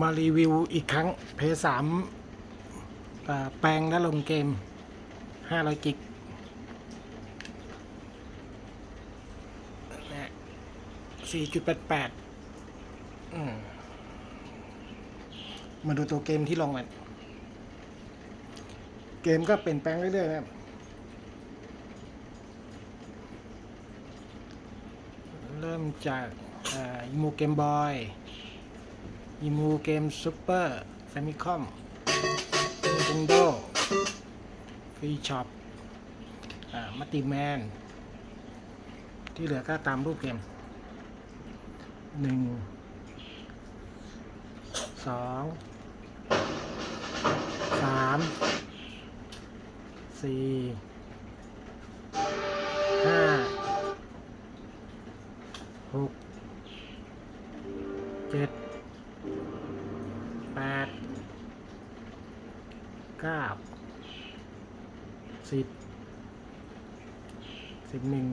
มารีวิวอีกครั้งเพย์สามแปลงและลงเกม 500 กิกนะ4.88อืมมาดูตัวเกมที่ลงกัน เกมก็เปลี่ยนแปลงเรื่อยๆนะครับเริ่มจากอีมูเกมบอย อีมูเกมซูเปอร์แฟมิคอม Nintendo ฟรีช็อปมัตติแมน ที่เหลือก็ตามรูปเกมหนึ่งสองสามสี่ห้าหกเจ็ด แปดเก้าสิบสิบหนึ่ง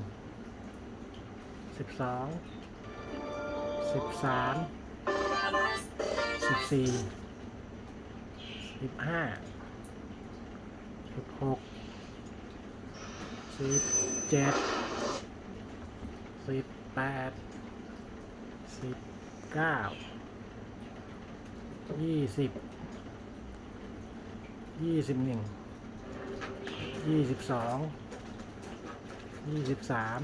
สิบสองสิบสามสิบสี่สิบห้าสิบหกสิบเจ็ดสิบแปดสิบเก้า ยี่สิบยี่สิบหนึ่งยี่สิบสองยี่สิบสาม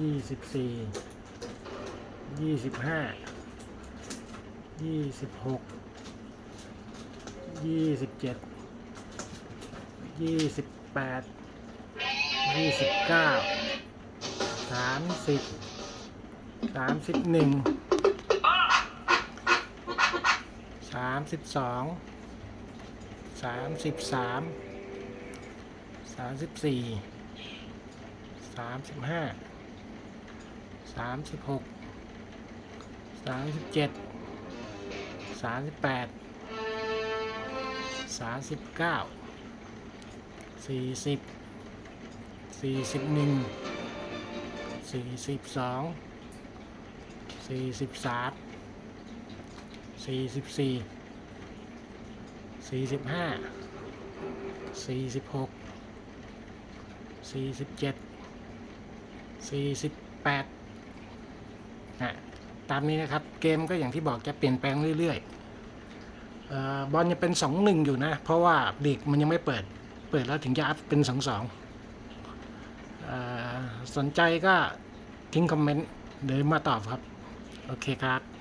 ยี่สิบสี่ยี่สิบห้ายี่สิบหกยี่สิบเจ็ดยี่สิบแปดยี่สิบเก้าสามสิบสามสิบหนึ่ง สามสิบสองสามสิบสามสามสิบสี่สามสิบห้าสามสิบหกสามสิบเจ็ดสามสิบแปดสามสิบเก้าสี่สิบสี่สิบหนึ่งสี่สิบสองสี่สิบสาม สี่สิบสี่สี่สิบห้าสี่สิบหกสี่สิบเจ็ดสี่สิบแปดนะตามนี้นะครับเกมก็อย่างที่บอกจะเปลี่ยนแปลงเรื่อยๆบอลยังเป็นสองหนึ่งอยู่นะ เพราะว่าลีกมันยังไม่เปิด เปิดแล้วถึงจะอัพเป็นสองสองสนใจก็ทิ้งคอมเมนต์เดี๋ยวมาตอบครับ โอเคครับ